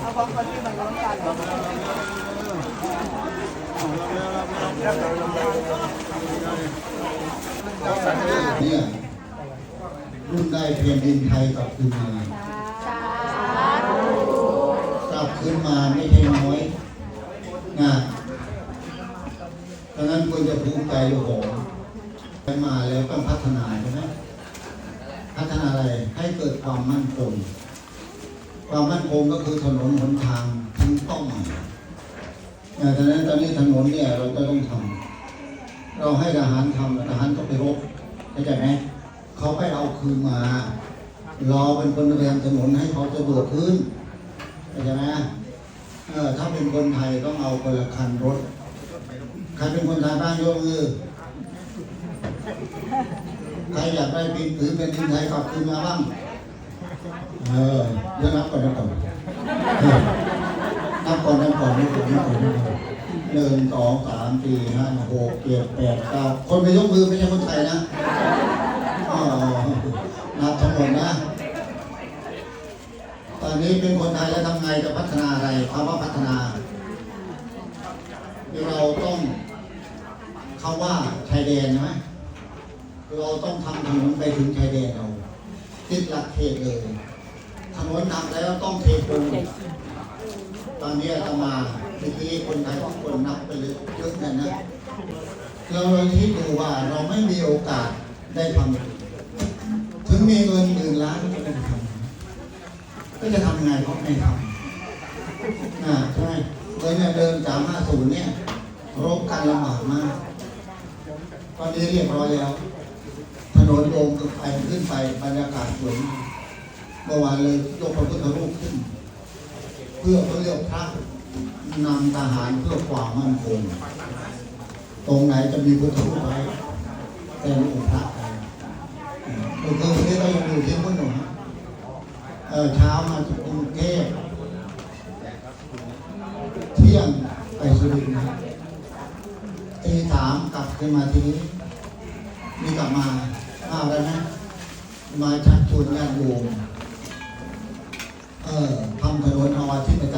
เอาของคนที่มันร้อนกันเนี่ยรุ่นได้เพียงดินไทยกลับคืนมากลับคืนมาไม่ใช่น้อยนะดังนั้นควรจะภูมิใจโอ้โหไปมาแล้วต้องพัฒนาใช่ไหมพัฒนาอะไรให้เกิดความมั่นคง ความมั่นคงก็คือถนนหนทางถึงเป้าหมายเนี่ยดังนั้นตอนนี้ถนนเนี่ยเราจะต้องทำเราให้ทหารทำทหารก็ไปรบเข้าใจไหมเขาไปเอาคืนมา เราเป็นคนไปทำถนนให้เขาสะดวกขึ้นเข้าใจไหมเออถ้าเป็นคนไทยต้องเอาคนละคันรถใครเป็นคนไทยบ้างยกมือใครอยากได้ปีนถือเป็นดินไทยกลับคืนมาบ้าง เออเดี๋ยวนับก่อนนับก่อนนับก่อนนับก่อนนับก่อนนับก่อนนับก่อนหนึ่งสองสามสี่ห้าหกเจ็ดแปดเก้าคนไปยกมือไม่ใช่คนไทยนะนับทั้งหมดนะ ตอนนี้เป็นคนไทยแล้วทำไงจะพัฒนาอะไรคำว่าพัฒนา เราต้องเขาว่าชายแดนใช่ไหมเราต้องทำถนนไปถึงชายแดนเรา ติดหลักเขตเลยถนนทำแล้วต้องเทปูนตอนนี้อามาเมื่อกี้คนไทยทุกคนนับไปเลยเยอะกันนะเราลองคิดดูว่าเราไม่มีโอกาสได้ทำถึงมีเงินหมื่นล้านก็ไม่ทำก็จะทำไงเพราะไม่ทำนะใช่ไหมเดินเนี่ยเดินสามห้าศูนย์เนี่ยรบกันลำบากมากตอนนี้เรียบร้อยแล้ว นนโยงขึ้นไปขึ้นไปบรรยากาศสวยมากเมื่อวานเลยยกพระพุทธรูปขึ้น เพื่อเขาเรียกพระนำทหารเพื่อความมั่นคงตรงไหนจะมีพุทธรูปไว้เป็นองค์พระไปเมื่อคืนนี้เรายังอยู่ที่พุทธหนุ่มเออเช้ามาจากกรุงเทพเที่ยงไปสุรินทร์ตีสามกลับขึ้นมาทีนี้นี่กลับมา มาแล้วนะ มาชักชวนญาติโยมเออทำถนนเอาอาชีพกระจายของชาติ